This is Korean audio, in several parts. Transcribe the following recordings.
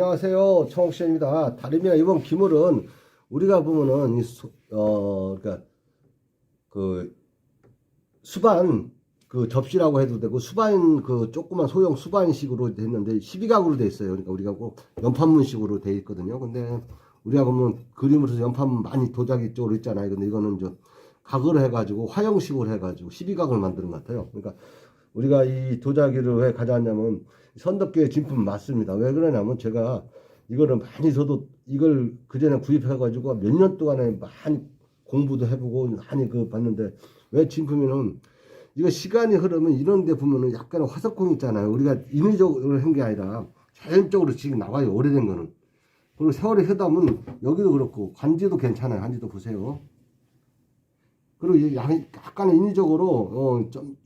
안녕하세요. 청옥시입니다. 다름이나 이번 기물은 우리가 보면은 이 수, 어 그러니까 그 수반 그 접시라고 해도 되고 수반 그 조그만 소형 수반식으로 됐는데 12각으로 돼 있어요. 그러니까 우리가 꼭 연판문식으로 돼 있거든요. 근데 우리가 보면 그림으로서 연판문 많이 도자기 쪽으로 있잖아요. 근데 이거는 좀 각으로 해가지고 화형식으로 해가지고 12각을 만드는 것 같아요. 그러니까 우리가 이 도자기를 왜 가져왔냐면 선덕교의 진품 맞습니다. 왜 그러냐면 제가 이거를 많이 저도 이걸 그전에 구입해가지고 몇 년 동안에 많이 공부도 해보고 많이 그 봤는데 왜 진품이는 이거 시간이 흐르면 이런 데 보면은 약간 화석공 있잖아요. 우리가 인위적으로 한 게 아니라 자연적으로 지금 나와요. 오래된 거는. 그리고 세월이 흐다 보면 여기도 그렇고 관지도 괜찮아요. 관지도 보세요. 그리고 약간 인위적으로 어좀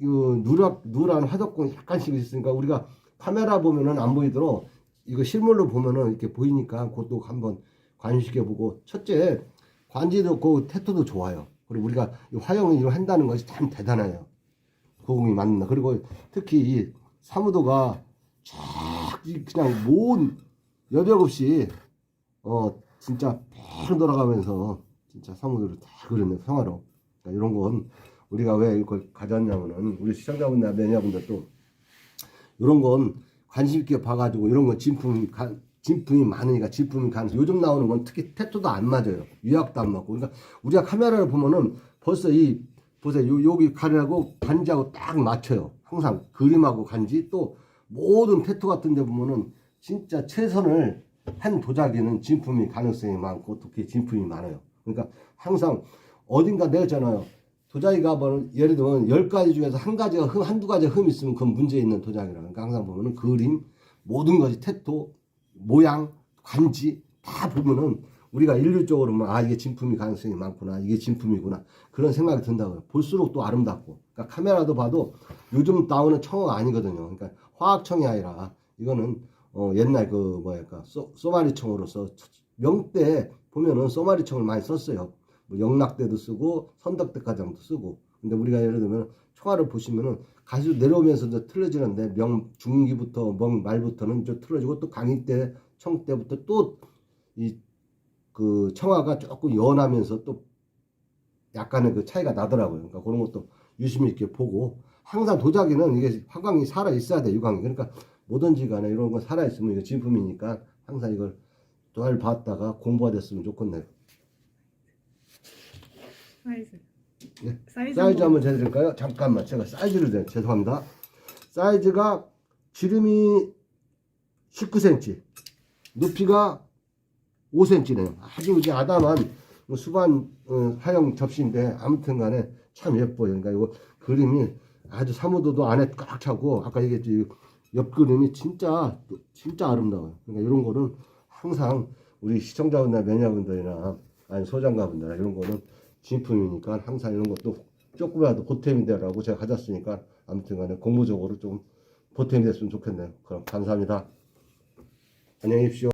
누락 누란 화덕공이 약간씩 있으니까 우리가 카메라 보면은 안 보이도록 이거 실물로 보면은 이렇게 보이니까 그것도 한번 관심있게 보고 첫째 관지도 없고 태토도 좋아요. 그리고 우리가 이 화형을 한다는 것이 참 대단해요. 고공이 맞는다. 그리고 특히 이 사무도가 쫙이 그냥 모은 여백 없이 어 진짜 쭉 돌아가면서 진짜 사무도를 다 그렸네 평화로. 그러니까 이런 건 우리가 왜 이걸 가져왔냐면은 우리 시청자분들 매니아분들도 이런 건 관심 있게 봐가지고 이런 건 진품이 가, 진품이 많으니까 진품이 가는 요즘 나오는 건 특히 태토도 안 맞아요. 유약도 안 맞고. 그러니까 우리가 카메라를 보면은 벌써 이 보세요. 요, 여기 가리하고 간지하고 딱 맞춰요. 항상 그림하고 간지. 또 모든 태토 같은 데 보면은 진짜 최선을 한 도자기는 진품이 가능성이 많고 특히 진품이 많아요. 그러니까 항상 어딘가 내었잖아요 도자기가 뭐 예를 들면 열 가지 중에서 한 가지가 흠, 한두 가지가 흠 있으면 그건 문제 있는 도자기라. 그러니까 항상 보면은 그림, 모든 것이 태토, 모양, 관지 다 보면은 우리가 인류적으로 보면 아 이게 진품이 가능성이 많구나 이게 진품이구나 그런 생각이 든다고요. 볼수록 또 아름답고 그러니까 카메라도 봐도 요즘 나오는 청어가 아니거든요. 그러니까 화학청이 아니라 이거는 어 옛날 그 뭐랄까 소, 소마리 청으로서 명때 보면은 소마리 청을 많이 썼어요. 뭐 영락대도 쓰고 선덕대가장도 쓰고 근데 우리가 예를 들면 총알을 보시면은 가시로 내려오면서 이제 틀어지는데 명 중기부터 멍 말부터는 좀 틀어지고 또 강의 때 청 때부터 또 이 그 청아가 조금 연하면서 또 약간의 그 차이가 나더라고요. 그러니까 그런 것도 유심히 이렇게 보고 항상 도자기는 이게 화광이 살아 있어야 돼 유광이 그러니까 뭐든지 간에 이런 거 살아 있으면 이거 진품이니까 항상 이걸 잘 봤다가 공부가 됐으면 좋겠네요. 사이즈. 예. 사이즈, 사이즈 한번 재드릴까요? 잠깐만 제가 사이즈를 재, 죄송합니다 사이즈가 지름이 19cm 높이가 5cm네요 아주 이제 아담한 뭐 수반 어, 하형 접시인데 아무튼 간에 참 예뻐요 그러니까 이거 그림이 아주 사무도도 안에 꽉 차고 아까 얘기했지 옆 그림이 진짜 진짜 아름다워요 그러니까 이런 거는 항상 우리 시청자분들 매니아분들이나 아니 소장가분들 이런 거는 진품이니까 항상 이런 것도 조금이라도 보탬이 되라고 제가 가졌으니까 아무튼 간에 공부적으로 좀 보탬이 됐으면 좋겠네요. 그럼 감사합니다. 안녕히 계십시오.